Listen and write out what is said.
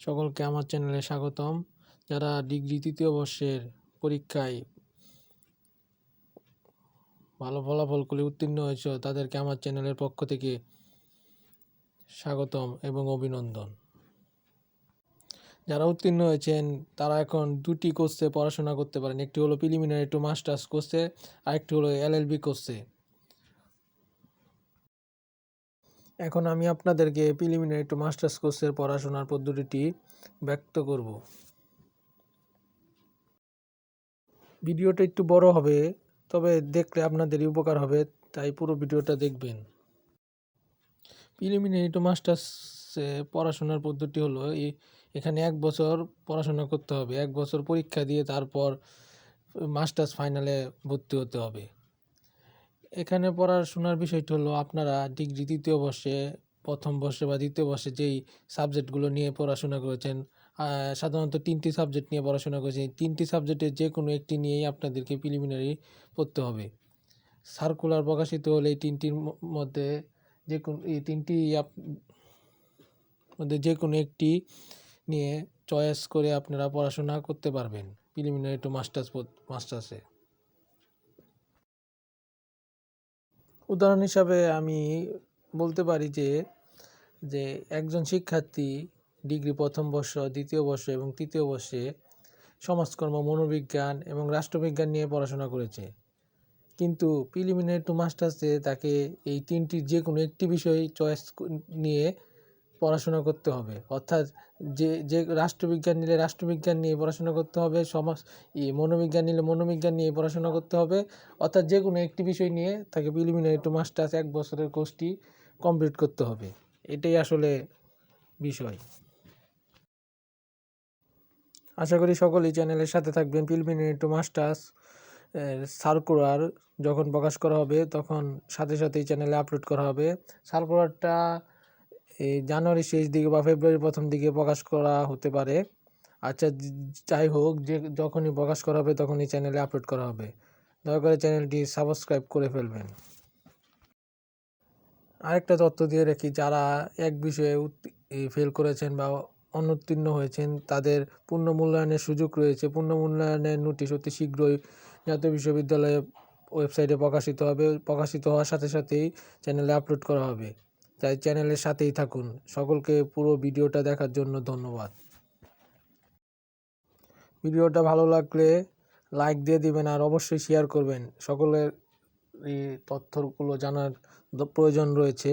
সকলকে আমার চ্যানেলে স্বাগতম। যারা ডিগ্রি তৃতীয় বর্ষের পরীক্ষায় ভালো ফলাফল করে উত্তীর্ণ হয়েছ, তাদেরকে আমার চ্যানেলের পক্ষ থেকে স্বাগতম এবং অভিনন্দন। যারা উত্তীর্ণ হয়েছেন, তারা এখন দুটি কোর্সে পড়াশোনা করতে পারেন। একটি হলো প্রিলিমিনারি টু মাস্টার্স কোর্সে আরেকটি হলো এলএলবি কোর্সে এখন আমি আপনাদেরকে প্রিলিমিনারি টু মাস্টার্স কোর্সের পড়াশোনার পদ্ধতিটি ব্যক্ত করব। ভিডিওটা একটু বড় হবে, তবে দেখলে আপনাদেরই উপকার হবে, তাই পুরো ভিডিওটা দেখবেন। প্রিলিমিনারি টু মাস্টার্সে পড়াশোনার পদ্ধতি হলো এখানে এক বছর পড়াশোনা করতে হবে, এক বছর পরীক্ষা দিয়ে তারপর মাস্টার্স ফাইনালে ভর্তি হতে হবে। এখানে পড়াশোনার বিষয়টি হলো আপনারা ডিগ্রি তৃতীয় বর্ষে, প্রথম বর্ষে বা দ্বিতীয় বর্ষে যেই সাবজেক্টগুলো নিয়ে পড়াশোনা করেছেন সাধারণত তিনটি সাবজেক্ট নিয়ে পড়াশোনা করেছেন তিনটি সাবজেক্টের যে কোনো একটি নিয়েই আপনাদেরকে প্রিলিমিনারি পড়তে হবে। সার্কুলার প্রকাশিত হলে এই তিনটির মধ্যে যে কোন এই তিনটি মধ্যে যে কোনো একটি নিয়ে চয়েস করে আপনারা পড়াশোনা করতে পারবেন প্রিলিমিনারি টু মাস্টার্স মাস্টার্সে উদাহরণ হিসাবে আমি বলতে পারি যে যে একজন শিক্ষার্থী ডিগ্রি প্রথম বর্ষ, দ্বিতীয় বর্ষ এবং তৃতীয় বর্ষে সমাজকর্ম, মনোবিজ্ঞান এবং রাষ্ট্রবিজ্ঞান নিয়ে পড়াশোনা করেছে। কিন্তু প্রিলিমিনারি টু মাস্টার্সে তাকে এই তিনটি যে কোনো একটি বিষয় চয়েস নিয়ে পড়াশোনা করতে হবে। অর্থাৎ যে যে রাষ্ট্রবিজ্ঞান নিলে রাষ্ট্রবিজ্ঞান নিয়ে পড়াশোনা করতে হবে, সমাজ, ই মনোবিজ্ঞান নিলে মনোবিজ্ঞান নিয়ে পড়াশোনা করতে হবে। অর্থাৎ যে কোনো একটি বিষয় নিয়ে তাকে প্রিলিমিনারি টু মাস্টার্স এক বছরের কোর্সটি কমপ্লিট করতে হবে। এটাই আসলে বিষয়। আশা করি সকলেই চ্যানেলের সাথে থাকবেন। প্রিলিমিনারি টু মাস্টার্স সার্কুলার যখন প্রকাশ করা হবে, তখন সাথে সাথেই চ্যানেলে আপলোড করা হবে। সার্কুলারটা এই জানুয়ারি শেষ দিকে বা ফেব্রুয়ারি প্রথম দিকে প্রকাশ করা হতে পারে। আচ্ছা যাই হোক, যে, যখনই প্রকাশ করা হবে তখনই চ্যানেলে আপলোড করা হবে। দয়া করে চ্যানেলটি সাবস্ক্রাইব করে ফেলবেন। আরেকটা তথ্য দিয়ে রাখি, যারা এক বিষয়ে ফেল করেছেন বা অনুত্তীর্ণ হয়েছেন, তাদের পূর্ণ মূল্যায়নের সুযোগ রয়েছে। পূর্ণ মূল্যায়নের নোটিশ অতি শীঘ্রই জাতীয় বিশ্ববিদ্যালয়ের ওয়েবসাইটে প্রকাশিত হবে। প্রকাশিত হওয়ার সাথে সাথেই চ্যানেলে আপলোড করা হবে। তাই চ্যানেলের সাথেই থাকুন। সকলকে পুরো ভিডিওটা দেখার জন্য ধন্যবাদ। ভিডিওটা ভালো লাগলে লাইক দিয়ে দিবেন আর অবশ্যই শেয়ার করবেন। সকলের এই তথ্যগুলো জানার প্রয়োজন রয়েছে।